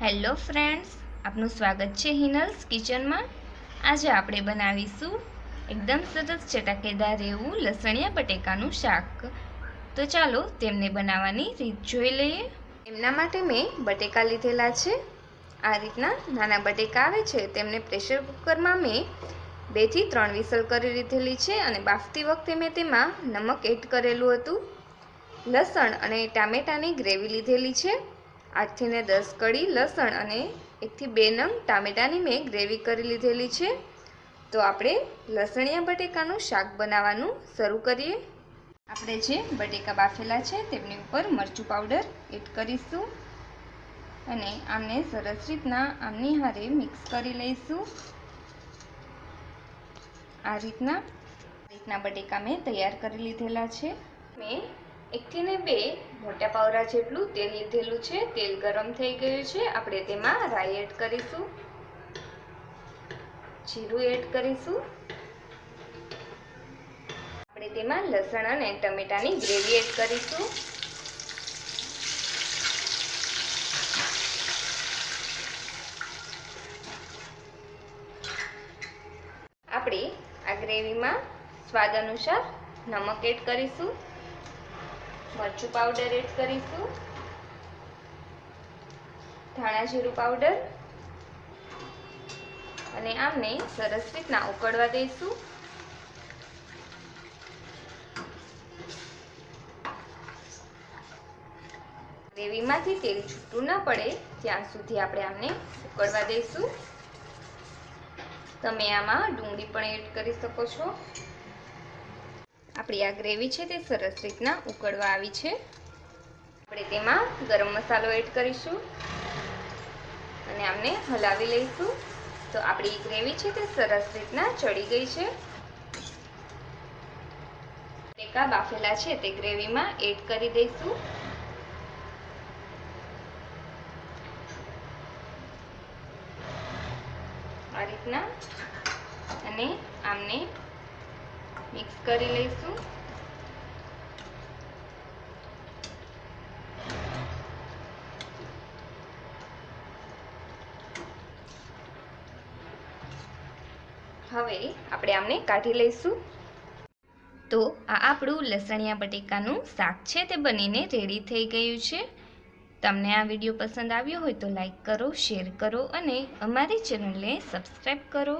Hello friends, આપનું સ્વાગત છે હિનલ્સ કિચનમાં. આજે આપણે બનાવીશું એકદમ સરસ ચટાકેદાર એવું લસણિયા બટેકાનું શાક. તો ચાલો તેમને બનાવવાની રીત જોઈ લઈએ. એમના માટે મેં બટેકા લીધેલા છે. આ રીતના નાના બટેકા આવે છે, તેમને પ્રેશર કુકરમાં મેં બેથી ત્રણ વિસલ કરી લીધેલી છે અને બાફતી વખતે મેં તેમાં નમક એડ કરેલું હતું. લસણ અને ટામેટાની ગ્રેવી લીધેલી છે. આઠથી ને દસ કડી લસણ અને એકથી બે નંગ ટામેટાની મેં ગ્રેવી કરી લીધેલી છે. તો આપણે લસણિયા બટેકાનું શાક બનાવવાનું શરૂ કરીએ. આપણે જે બટેકા બાફેલા છે તેમની ઉપર મરચું પાવડર એડ કરીશું અને આમને સરસ રીતના આમની હારે મિક્સ કરી લઈશું. આ રીતના રીતના બટેકા મેં તૈયાર કરી લીધેલા છે. મેં એકથી ને બે મોટા પાવરા જેટલું તેલ લીધેલું છે. તેલ ગરમ થઈ ગયું છે. આપણે તેમાં રાઈ એડ કરીશું. જીરું એડ કરીશું. આપણે તેમાં લસણ અને ટમેટાની ગ્રેવી એડ કરીશું. આપણે આ ગ્રેવીમાં સ્વાદ અનુસાર નમક એડ કરીશું. મરચું પાવડર એડ કરીશું. ધાણા જીરું પાવડર અને આમને સરસ રીતના ઉકળવા દઈશું. ગ્રેવીમાંથી તેલ છૂટું ના પડે, ત્યાં સુધી આપણે આમને ઉકળવા દઈશું. તમે આમાં ડુંગળી પણ એડ કરી શકો છો. આપણી આ ગ્રેવી છે તે સરસ રીતના ઉકળવા આવી છે. આપણે તેમાં ગરમ મસાલો એડ કરીશું અને આમને હલાવી લઈશું. તો આપણી ગ્રેવી છે તે સરસ રીતના ચડી ગઈ છે. ટેકા બાફેલા છે તે ગ્રેવીમાં એડ કરી દઈશું. આ રીતના અને આમને મિક્સ કરી લઈશું. હવે આપણે આમને કાઢી લઈશું. તો આ આપણું લસણિયા બટેકાનું શાક છે, તે બનીને રેડી થઈ ગયું છે. તમને આ વીડિયો પસંદ આવ્યો હોય તો લાઈક કરો, શેર કરો અને અમારી ચેનલને સબસ્ક્રાઈબ કરો.